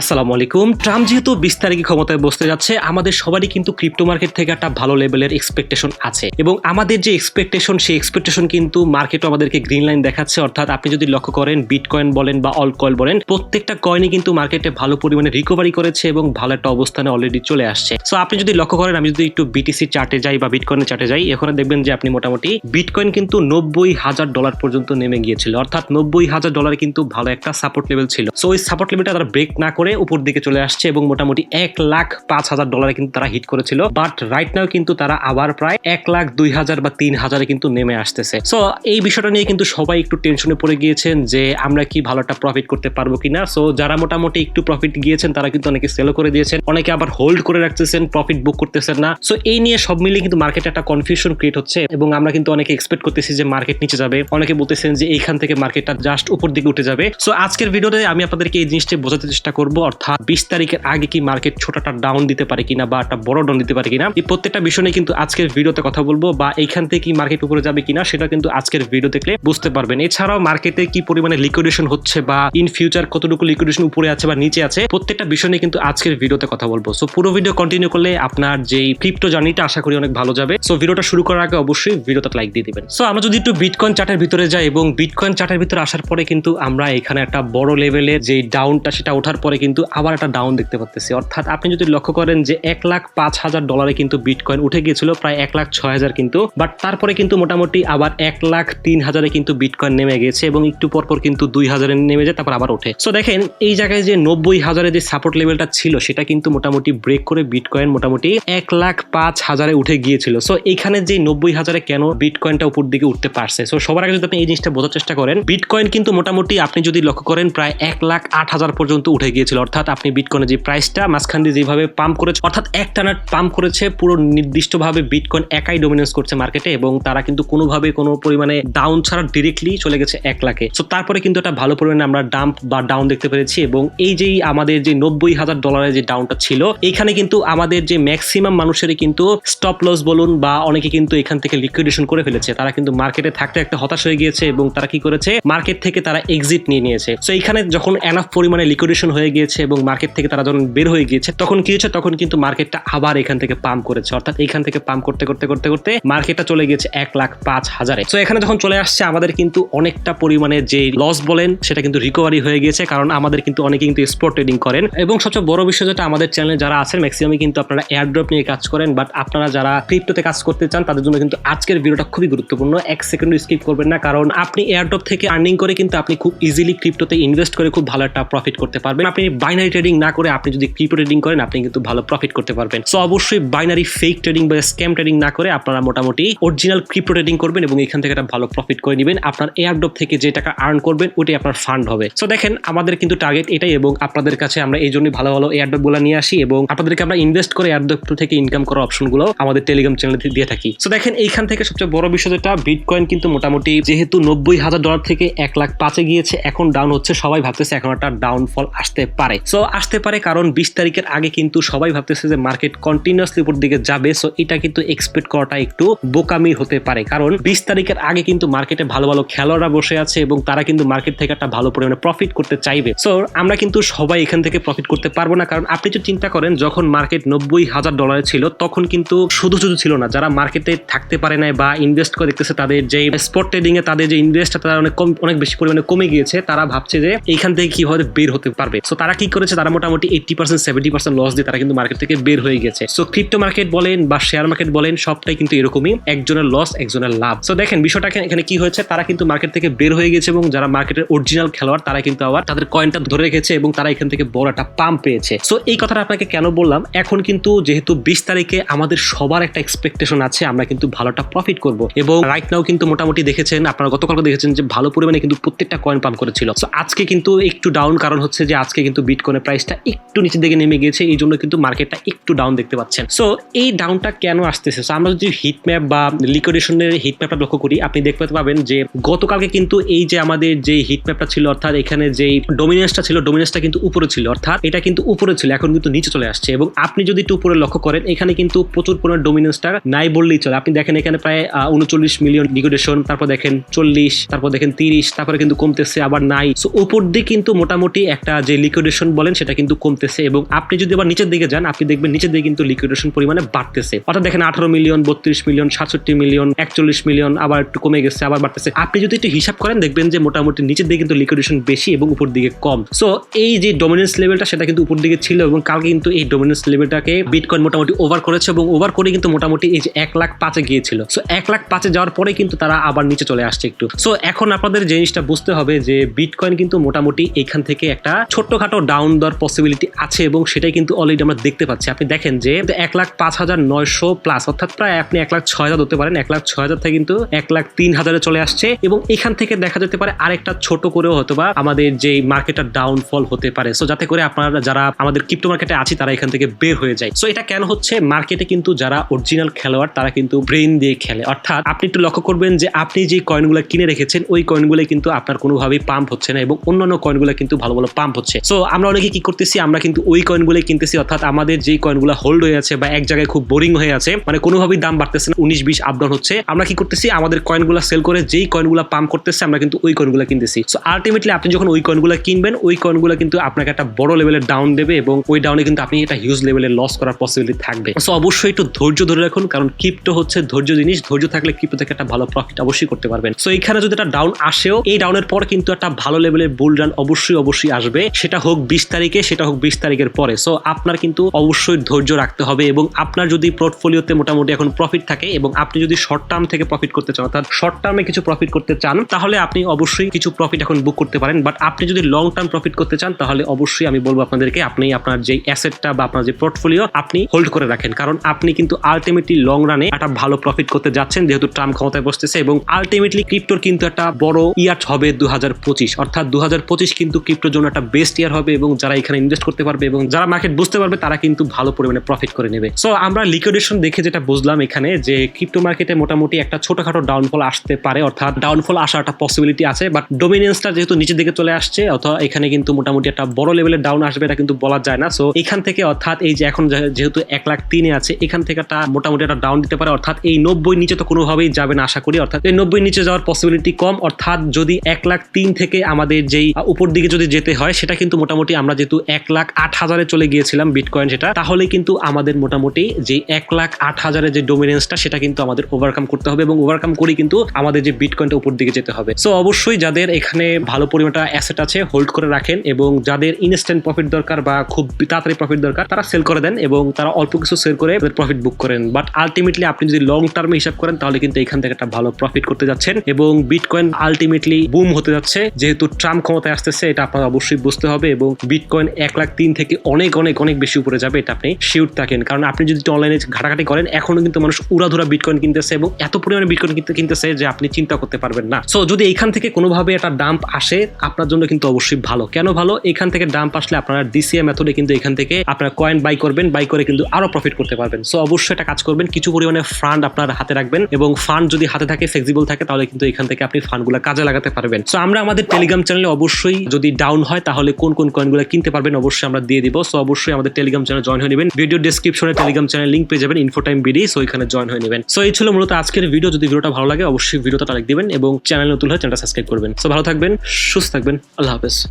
আসসালামু আলাইকুম। ট্রাম্প যেহেতু বিশ তারিখে ক্ষমতায় বসতে যাচ্ছে, আমাদের সবারই কিন্তু ক্রিপ্টো মার্কেট থেকে একটা ভালো লেভেলের এক্সপেকটেশন আছে। এবং আমাদের যে এক্সপেকটেশন সেই এক্সপেকটেশন কিন্তু মার্কেটও আমাদেরকে গ্রিন লাইন দেখাচ্ছে। অর্থাৎ আপনি যদি লক্ষ্য করেন বিটকয়েন বলেন বা অল কয়েল বলেন, প্রত্যেকটা কয়েনই কিন্তু মার্কেটে ভালো পরিমাণে রিকভারি করেছে এবং ভালো একটা অবস্থানে অলরেডি চলে আসছে। সো আপনি যদি লক্ষ্য করেন, আমি যদি একটু বিটিসি চার্টে যাই বা বিটকয়েনের চার্টে যাই, এখানে দেখবেন যে আপনি মোটামুটি বিটকয়েন কিন্তু নব্বই হাজার ডলার পর্যন্ত নেমে গিয়েছিল। অর্থাৎ নব্বই হাজার ডলার কিন্তু ভালো একটা সাপোর্ট লেভেল ছিল। সো ওই সাপোর্ট লেভেলটা তারা ব্রেক না করে উপর দিকে চলে আসছে এবং মোটামুটি এক লাখ পাঁচ হাজার ডলারে কিন্তু তারা হিট করেছিল। বাট রাইট নাও কিন্তু তারা আবার প্রায় এক লাখ দুই হাজার বা তিন হাজারে কিন্তু নেমে আসতেছে। সো এই বিষয়টা নিয়ে কিন্তু সবাই একটু টেনশনে পড়ে গিয়েছেন যে আমরা কি ভালো একটা প্রফিট করতে পারব কিনা। সো যারা মোটামুটি একটু প্রফিট গিয়েছেন, তারা কিন্তু অনেকে সেলও করে দিয়েছেন। অনেকে আবার হোল্ড করে রাখতেছেন প্রফিট বুক করতেছেন না। সো এই নিয়ে সব মিলিয়ে কিন্তু মার্কেটে একটা কনফিউশন ক্রিয়েট হচ্ছে এবং আমরা কিন্তু অনেকে এক্সপেক্ট করতেছি যে মার্কেট নিচে যাবে। অনেকে বলতেছেন যে এইখান থেকে মার্কেটটা জাস্ট উপর দিকে উঠে যাবে। সো আজকের ভিডিওতে আমি আপনাদেরকে এই জিনিসটা বোঝাতে চেষ্টা করব অর্থাৎ বিশ তারিখের আগে কি মার্কেট ছোটটা ডাউন দিতে পারে কিনা বা একটা বড় ডাউন দিতে পারে কিনা, এই প্রত্যেকটা বিষয় নিয়ে কিন্তু আজকের ভিডিওতে কথা বলব বা এইখান থেকে কি মার্কেট উপরে যাবে কিনা সেটা কিন্তু আজকের ভিডিও দেখলে বুঝতে পারবেন। এছাড়াও মার্কেটে কি পরিমাণে লিকুইডেশন হচ্ছে বা ইন ফিউচার কতটুকু লিকুইডেশন উপরে আছে বা নিচে আছে, প্রত্যেকটা বিষয় নিয়ে কিন্তু আজকের ভিডিওতে কথা বলব। সো পুরো ভিডিও কন্টিনিউ করলে আপনার যেই ক্রিপ্টো জার্নিটা আশা করি অনেক ভালো যাবে। সো ভিডিওটা শুরু করার আগে অবশ্যই ভিডিওটা লাইক দিয়ে দিবেন। সো আমরা যদি একটু বিটকয়েন চার্টের ভিতরে যাই এবং বিটকয়েন চার্টের ভিতরে আসার পরে কিন্তু আমরা এখানে একটা বড় লেভেলের যে ডাউনটা সেটা ওঠার পরে কিন্তু আবার একটা ডাউন দেখতে পাচ্ছি অর্থাৎ আপনি যদি লক্ষ্য করেন যে এক লাখ পাঁচ হাজার ডলারে কিন্তু বিটকয়েন উঠে গিয়েছিল, প্রায় এক লাখ ছয় হাজার কিন্তু বাট তারপরে কিন্তু মোটামুটি আবার এক লাখ তিন হাজারে কিন্তু বিটকয়েন নেমে গেছে এবং একটু পরপর কিন্তু দুই হাজারে নেমে যায়, তারপর আবার ওঠে। সো দেখেন, এই জায়গায় যে নব্বই হাজারে যে সাপোর্ট লেভেলটা ছিল, সেটা কিন্তু মোটামুটি ব্রেক করে বিটকয়েন মোটামুটি এক লাখ পাঁচ হাজারে উঠে গিয়েছিল। সো এইখানে যে নব্বই হাজারে কেন বিটকয়েনটা উপর দিকে উঠতে পারছে? সো সবার আগে যদি আপনি এই জিনিসটা বোঝার চেষ্টা করেন বিটকয়েন কিন্তু মোটামুটি আপনি যদি লক্ষ্য করেন, প্রায় এক লাখ আট হাজার পর্যন্ত উঠে গিয়েছিল। অর্থাৎ আপনি বিটকয়েনের যে প্রাইসটা মাঝখান দিয়ে যেভাবে পাম্প করেছে, অর্থাৎ এক টানা পাম্প করেছে, পুরো নির্দিষ্টভাবে বিটকয়েন একাই ডোমিনেন্স করছে মার্কেটে এবং তারা কিন্তু কোনোভাবে কোনো পরিমাণে ডাউন ছাড়া ডিরেক্টলি চলে গেছে এক লাখে। সো তারপরে কিন্তু একটা ভালো পরিমাণে আমরা ডাম্প বা ডাউন দেখতে পেরেছি এবং এই যেই আমাদের যে নব্বই হাজার ডলারের যে ডাউনটা ছিল, এইখানে কিন্তু আমাদের যে ম্যাক্সিমাম মানুষেরই কিন্তু স্টপ লস বলুন বা অনেকে কিন্তু এখান থেকে লিকুইডেশন করে ফেলেছে। তারা কিন্তু মার্কেটে থাকতে থাকতে হতাশ হয়ে গিয়েছে এবং তারা কি করেছে? মার্কেট থেকে তারা এক্সিট নিয়ে নিয়েছে। সো এখানে যখন এনাফ পরিমাণে লিকুইডেশন হয়ে গিয়েছে এবং মার্কেট থেকে তারা যখন বের হয়ে গিয়েছে, তখন কি হয়েছে? তখন কিন্তু মার্কেটটা আবার এখান থেকে পাম্প করেছে। অর্থাৎ এখান থেকে পাম্প করতে করতে করতে করতে মার্কেটটা চলে গেছে এক লাখ পাঁচ হাজারে। তো এখানে যখন চলে আসছে, আমাদের কিন্তু অনেকটা পরিমাণে যে লস বলেন, সেটা কিন্তু রিকভারি হয়ে গিয়েছে, কারণ আমাদের কিন্তু অনেকে কিন্তু স্পট ট্রেডিং করেন। এবং সবচেয়ে বড় বিষয় যেটা আমাদের চ্যানেলে যারা আছেন ম্যাক্সিমামই কিন্তু আপনারা এয়ারড্রপ নিয়ে কাজ করেন বাট আপনারা যারা ক্রিপ্টোতে কাজ করতে চান, তাদের জন্য কিন্তু আজকের ভিডিওটা খুবই গুরুত্বপূর্ণ। এক সেকেন্ড স্কিপ করবেন না, কারণ আপনি এয়ারড্রপ থেকে আর্নিং করে কিন্তু আপনি খুব ইজিলি ক্রিপ্টোতে ইনভেস্ট করে খুব ভালো একটা প্রফিট করতে পারবেন। আপনি বাইনারি ট্রেডিং না করে আপনি যদি ক্রিপ্টো ট্রেডিং করেন, আপনি কিন্তু ভালো প্রফিট করতে পারবেন। সো অবশ্যই বাইনারি ফেক ট্রেডিং বা স্ক্যাম ট্রেডিং না করে আপনারা মোটামুটি অরিজিনাল ক্রিপ্টো ট্রেডিং করবেন এবং এখান থেকে একটা ভালো প্রফিট করে নেবেন। আপনার এয়ারড্রপ থেকে যে টাকা আর্ন করবেন, ওইটাই আপনার ফান্ড হবে। সো দেখেন, আমাদের কিন্তু টার্গেট এটাই এবং আপনাদের কাছে আমরা এই জন্যই ভালো ভালো এয়ারড্রপগুলো নিয়ে আসি এবং আপনাদেরকে আমরা ইনভেস্ট করে এয়ারড্রপ থেকে ইনকাম করার অপশনগুলো আমাদের টেলিগ্রাম চ্যানেলে দিয়ে থাকি। সো দেখেন, এইখান থেকে সবচেয়ে বড় বিষয় যেটা বিটকয়েন কিন্তু মোটামুটি যেহেতু নব্বই হাজার ডলার থেকে এক লাখ পাঁচে গিয়েছে, এখন ডাউন হচ্ছে। সবাই ভাবতেছে এখন একটা ডাউনফল আসতে পারে। সো আসতে পারে কারণ বিশ তারিখের আগে কিন্তু সবাই ভাবতেছে যে মার্কেট কন্টিনিউসলি উপর দিকে যাবে। সো এটা কিন্তু এক্সপেক্ট করাটা একটু বোকামি হতে পারে। কারণ বিশ তারিখের আগে কিন্তু মার্কেটে ভালো ভালো খেলোয়াড়রা বসে আছে এবং তারা কিন্তু মার্কেট থেকে একটা ভালো পরিমাণে প্রফিট করতে চাইবে। সো আমরা কিন্তু সবাই এখান থেকে প্রফিট করতে পারব না। কারণ আপনি যদি চিন্তা করেন, যখন মার্কেট নব্বই হাজার ডলারে ছিল, তখন কিন্তু শুধু শুধু ছিল না। যারা মার্কেটে থাকতে পারে না বা ইনভেস্ট করে দেখতেছে, তাদের যে স্পট ট্রেডিং এ, তাদের যে ইনভেস্ট তারা অনেক কম, অনেক বেশি পরিমাণে কমে গিয়েছে। তারা ভাবছে যে এইখান থেকে কীভাবে বের হতে পারবে। সো তারা কি করেছে, তারা মোটামুটি eighty percent seventy percent loss দিয়ে তারা কিন্তু মার্কেট থেকে বের হয়ে গেছে। সো ক্রিপ্টো মার্কেট বলেন বা শেয়ার মার্কেট বলেন, সবটাই কিন্তু এরকমই। একজনের লস একজনের লাভ। সো দেখেন, বিষয়টা এখানে কি হয়েছে? তারা কিন্তু মার্কেট থেকে বের হয়ে গেছে এবং যারা মার্কেটের অরিজিনাল খেলোয়াড়, তারা কিন্তু আবার তাদের কয়েনটা ধরে রেখেছে এবং তারা এখান থেকে বড় একটা পাম্প পেয়েছে। সো এই কথাটা আপনাকে কেন বললাম? এখন কিন্তু যেহেতু বিশ তারিখে আমাদের সবার একটা এক্সপেকটেশন আছে, আমরা কিন্তু ভালো একটা প্রফিট করব। এবং রাইট নাও কিন্তু মোটামুটি দেখেছেন, আপনারা গতকালকে দেখেছেন যে ভালো পরিমাণে কিন্তু প্রত্যেকটা কয়েন পাম্প করেছিল। সো আজকে কিন্তু একটু ডাউন কারণ হচ্ছে যে, আজকে কিন্তু বিটকয়েনের প্রাইসটা একটু নিচের দিকে নেমে গিয়েছে, এই জন্য কিন্তু মার্কেটটা একটু ডাউন দেখতে পাচ্ছেন। সো এই ডাউনটা কেন আসতেছে? সো আমরা যদি হিট ম্যাপ বা লিকুইডেশনের হিট ম্যাপটা লক্ষ্য করি, আপনি দেখতে পাবেন যে গতকালকে কিন্তু এই যে আমাদের যে হিট ম্যাপটা ছিল, অর্থাৎ এখানে যে ডোমিনেন্সটা ছিল ডোমিনেন্সটা কিন্তু উপরে ছিল, অর্থাৎ এটা কিন্তু উপরে ছিল, এখন কিন্তু নিচে চলে আসছে। এবং আপনি যদি একটু উপরে লক্ষ্য করেন, এখানে কিন্তু প্রচুর পরিমাণ ডোমিনেন্সটা নাই বললেই চলে। আপনি দেখেন এখানে প্রায় উনচল্লিশ মিলিয়ন লিকুইডেশন তারপর দেখেন চল্লিশ, তারপর দেখেন তিরিশ, তারপরে কিন্তু কমতেছে, আবার নাই। সো উপর দিয়ে কিন্তু মোটামুটি একটা যে লিকুইড লিকুইডেশন বলেন, সেটা কিন্তু কমতেছে এবং আপনি যদি আবার নিচের দিকে যান, আপনি দেখবেন নিচের দিকে কিন্তু লিকুইডেশন পরিমাণে বাড়তেছে। অর্থাৎ দেখেন আঠারো মিলিয়ন বত্রিশ মিলিয়ন সাতষট্টি মিলিয়ন একচল্লিশ মিলিয়ন আবার একটু কমে গেছে, আবার বাড়তেছে। আপনি যদি একটু হিসাব করেন, দেখবেন যে মোটামুটি নিচের দিকে কিন্তু লিকুইডেশন বেশি এবং উপর দিকে কম। সো এই যে ডোমিনেন্স লেভেলটা সেটা কিন্তু উপর দিকে ছিল এবং কালকে কিন্তু এই ডোমিনেন্স লেভেলটাকে বিটকয়েন মোটামুটি ওভার করেছে এবং ওভার করে কিন্তু মোটামুটি এই যে এক লাখ পাঁচে গিয়েছিল। সো এক লাখ পাঁচে যাওয়ার পরে কিন্তু তারা আবার নিচে চলে আসছে একটু। সো এখন আপনাদের জিনিসটা বুঝতে হবে যে বিটকয়েন কিন্তু মোটামুটি এখান থেকে একটা ছোট্টখাটো ডাউন দেওয়ার পসিবিলিটি আছে এবং সেটাই কিন্তু অলরেডি আমরা দেখতে পাচ্ছি। আপনি দেখেন যে এক লাখ পাঁচ হাজার নয়শো প্লাস অর্থাৎ প্রায় আপনি এক লাখ ছয় হাজার ধরতে পারেন, এক লাখ ছয় হাজার থেকে কিন্তু এক লাখ তিন হাজারে চলে আসছে এবং এখান থেকে দেখা যেতে পারে আরেকটা ছোট করেও হয়তো বা আমাদের যে মার্কেটটা ডাউনফল হতে পারে। সো যাতে করে আপনারা যারা আমাদের ক্রিপ্টো মার্কেটে আছি, তারা এখান থেকে বের হয়ে যায়। সো এটা কেন হচ্ছে? মার্কেটে কিন্তু যারা অরিজিনাল খেলোয়াড়, তারা কিন্তু ব্রেন দিয়ে খেলে। অর্থাৎ আপনি একটু লক্ষ্য করবেন যে আপনি যে কয়েনগুলো কিনে রেখেছেন, ওই কয়েনগুলো কিন্তু আপনার কোনোভাবেই পাম্প হচ্ছে না এবং অন্যান্য কয়েনগুলো কিন্তু ভালো ভালো পাম্প হচ্ছে। সো আমরা অনেকে কি করতেছি? আমরা কিন্তু ওই কয়েনগুলো কিনতেছি, অর্থাৎ আমাদের যেই কয়েনগুলো হোল্ড হয়ে আছে বা এক জায়গায় খুব বোরিং হয়ে আছে মানে কোনোভাবেই দাম বাড়তেছে না, উনিশ বিশ আপডাউন হচ্ছে। আমরা কি করতেছি? আমাদের কয়েনগুলো সেল করে যেই কয়েনগুলো পাম্প করতেছে, আমরা কিন্তু ওই কয়েনগুলো কিনতেছি। সো আলটিমেটলি আপনি যখন ওই কয়েনগুলো কিনবেন, ওই কয়েনগুলো কিন্তু আপনাকে একটা বড় লেভেলের ডাউন দেবে এবং ওই ডাউনে কিন্তু আপনি এটা হিউজ লেভেলের লস করার পসিবিলিটি থাকবে। সো অবশ্যই একটু ধৈর্য ধরে রাখুন, কারণ ক্রিপ্টো হচ্ছে ধৈর্য জিনিস, ধৈর্য থাকলে ক্রিপ্টো থেকে একটা ভালো প্রফিট অবশ্যই করতে পারবেন। সো এখানে যদি একটা ডাউন আসেও, এই ডাউনের পর কিন্তু একটা ভালো লেভেলের বুল রান অবশ্যই অবশ্যই আসবে। সেটা হোক বিশ তারিখে, সেটা হোক বিশ তারিখের পরে। সো আপনার কিন্তু অবশ্যই ধৈর্য রাখতে হবে এবং আপনার যদি পোর্টফোলিওতে মোটামুটি এখন প্রফিট থাকে এবং আপনি যদি শর্ট টার্ম থেকে প্রফিট করতে চান, অর্থাৎ শর্ট টার্মে কিছু প্রফিট করতে চান, তাহলে আপনি অবশ্যই কিছু প্রফিট এখন বুক করতে পারেন। বাট আপনি যদি লং টার্ম প্রফিট করতে চান, তাহলে অবশ্যই আমি বলব আপনাদেরকে, আপনি আপনার যে অ্যাসেটটা বা আপনার যে পোর্টফোলিও আপনি হোল্ড করে রাখেন। কারণ আপনি কিন্তু আলটিমেটলি লং রানে একটা ভালো প্রফিট করতে যাচ্ছেন, যেহেতু ট্রাম্প ক্ষমতায় বসতেছে এবং আলটিমেটলি ক্রিপ্টোর কিন্তু একটা বড় ইয়ার হবে দু হাজার পঁচিশ। অর্থাৎ দু হাজার পঁচিশ কিন্তু ক্রিপ্টোর জন্য একটা বেস্ট ইয়ার হবে। এবং যারা এখানে ইনভেস্ট করতে পারবে এবং যারা মার্কেট বুঝতে পারবে, তারা কিন্তু ভালো পরিমাণে প্রফিট করে নেবে। সো আমরা লিকুইডেশন দেখে যেটা বুঝলাম এখানে যে ক্রিপ্টো মার্কেটে মোটামুটি একটা ছোটখাটো ডাউনফল আসতে পারে, অর্থাৎ ডাউনফল আসার একটা পসিবিলিটি আছে বাট ডোমিনেন্সটা যেহেতু নিচের দিকে চলে আসছে, অথবা এখানে কিন্তু মোটামুটি একটা বড় লেভেলের ডাউন আসবে এটা কিন্তু বলা যায় না। সো এখান থেকে অর্থাৎ এই যে এখন যেহেতু এক লাখ তিনে আছে, এখান থেকে একটা মোটামুটি একটা ডাউন দিতে পারে, অর্থাৎ এই নব্বই নিচে তো কোনোভাবেই যাবে না আশা করি। অর্থাৎ এই নব্বই নিচে যাওয়ার পসিবিলিটি কম, অর্থাৎ যদি এক লাখ তিন থেকে আমাদের যেই উপর দিকে যদি যেতে হয়, সেটা কিন্তু মোটামুটি আমরা যেহেতু এক লাখ আট হাজারে চলে গিয়েছিলাম বিটকয়েন সেটা তাহলে কিন্তু আমাদের মোটামুটি যে এক লাখ আট হাজারের যে ডোমিনেন্সটা সেটা কিন্তু আমাদের ওভারকাম করতে হবে এবং ওভারকাম করে কিন্তু আমাদের যে বিটকয়েনটা উপর দিকে যেতে হবে। সো অবশ্যই যাদের এখানে ভালো পরিমাণটা অ্যাসেট আছে হোল্ড করে রাখেন এবং যাদের ইনস্ট্যান্ট প্রফিট দরকার বা খুব তাড়াতাড়ি প্রফিট দরকার, তারা সেল করে দেন এবং তারা অল্প কিছু সেল করে প্রফিট বুক করেন। বাট আলটিমেটলি আপনি যদি লং টার্মে হিসাব করেন, তাহলে কিন্তু এখান থেকে একটা ভালো প্রফিট করতে যাচ্ছেন এবং বিটকয়েন আলটিমেটলি বুম হতে যাচ্ছে। যেহেতু ট্রাম্প ক্ষমতায় আসতেছে, এটা আপনার অবশ্যই বুঝতে হবে এবং বিটকয়েন এক লাখ তিন থেকে অনেক অনেক অনেক বেশি উপরে যাবে, এটা আপনি শিওর থাকেন। কারণ আপনি যদি অনলাইনে ঘাটাঘাটি করেন এখনও কিন্তু মানুষ উড়াধুরা বিটকয়েন কিনতেছে এবং এত পরিমাণে বিটকয়েন কিনতে, কিনতেছে যে আপনি চিন্তা করতে পারবেন না। সো যদি এখান থেকে কোনোভাবে একটা ডাম্প আসে, আপনার জন্য কিন্তু অবশ্যই ভালো। কেন ভালো? এখান থেকে ডাম্প আসলে আপনারা ডিসিএ মেথডে কিন্তু এখান থেকে আপনারা কয়েন বাই করবেন বাই করে কিন্তু আরও প্রফিট করতে পারবেন। সো অবশ্যই এটা কাজ করবেন, কিছু পরিমাণে ফান্ড আপনার হাতে রাখবেন এবং ফান্ড যদি হাতে থাকে ফ্লেক্সিবল থাকে, তাহলে কিন্তু এখান থেকে আপনি ফান্ডগুলো কাজে লাগাতে পারবেন। সো আমরা আমাদের টেলিগ্রাম চ্যানেলে অবশ্যই যদি ডাউন হয়, তাহলে কোন কোন কোন কয়েনগুলো কিনতে পারবেন অবশ্যই আমরা দিয়ে দিব। সো অবশ্যই আমাদের টেলিগ্রাম চ্যানেল জয়েন হয়ে নেবেন। ভিডিও ডিসক্রিপশনে টেলিগ্রাম চ্যানেল লিঙ্ক পেয়ে যাবেন ইনফো টাইম বিডি সো এখানে জয়েন হয়ে নেবেন। সো এই ছিল মূলত আজকের ভিডিও যদি ভিডিওটা ভালো লাগে, অবশ্যই ভিডিওটা লাইক দিবেন এবং চ্যানেল নতুন হয় চ্যানেলটা সাবস্ক্রাইব করবেন। সো ভালো থাকবেন, সুস্থ থাকবেন। আল্লাহ হাফেজ।